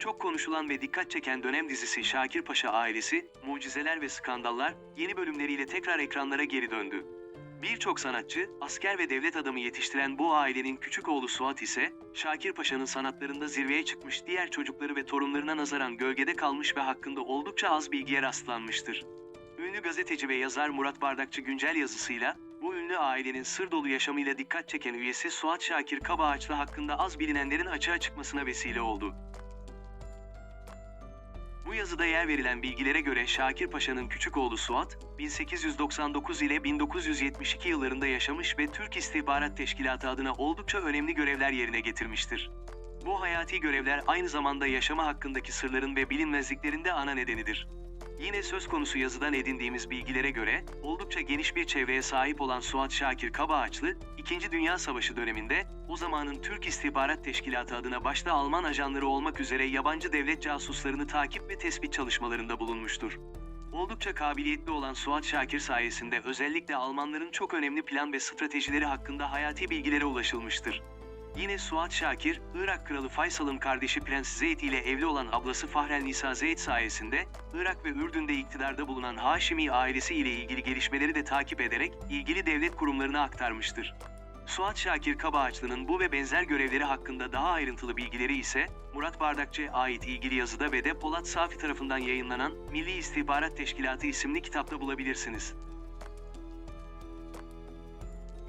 Çok konuşulan ve dikkat çeken dönem dizisi Şakir Paşa ailesi, Mucizeler ve Skandallar yeni bölümleriyle tekrar ekranlara geri döndü. Birçok sanatçı, asker ve devlet adamı yetiştiren bu ailenin küçük oğlu Suat ise, Şakir Paşa'nın sanatlarında zirveye çıkmış diğer çocukları ve torunlarına nazaran gölgede kalmış ve hakkında oldukça az bilgiye rastlanmıştır. Ünlü gazeteci ve yazar Murat Bardakçı güncel yazısıyla, bu ünlü ailenin sır dolu yaşamıyla dikkat çeken üyesi Suat Şakir Kabaağaçlı hakkında az bilinenlerin açığa çıkmasına vesile oldu. Bu yazıda yer verilen bilgilere göre Şakir Paşa'nın küçük oğlu Suat, 1899 ile 1972 yıllarında yaşamış ve Türk İstihbarat Teşkilatı adına oldukça önemli görevler yerine getirmiştir. Bu hayati görevler aynı zamanda yaşama hakkındaki sırların ve bilinmezliklerin de ana nedenidir. Yine söz konusu yazıdan edindiğimiz bilgilere göre, oldukça geniş bir çevreye sahip olan Suat Şakir Kabaağaçlı, İkinci Dünya Savaşı döneminde, o zamanın Türk İstihbarat Teşkilatı adına başta Alman ajanları olmak üzere yabancı devlet casuslarını takip ve tespit çalışmalarında bulunmuştur. Oldukça kabiliyetli olan Suat Şakir sayesinde özellikle Almanların çok önemli plan ve stratejileri hakkında hayati bilgilere ulaşılmıştır. Yine Suat Şakir, Irak Kralı Faysal'ın kardeşi Prens Zeyd ile evli olan ablası Fahrel Nisa Zeyd sayesinde, Irak ve Ürdün'de iktidarda bulunan Haşimi ailesi ile ilgili gelişmeleri de takip ederek ilgili devlet kurumlarına aktarmıştır. Suat Şakir Kabaağaçlı'nın bu ve benzer görevleri hakkında daha ayrıntılı bilgileri ise Murat Bardakçı'ya ait ilgili yazıda ve de Polat Safi tarafından yayınlanan Milli İstihbarat Teşkilatı isimli kitapta bulabilirsiniz.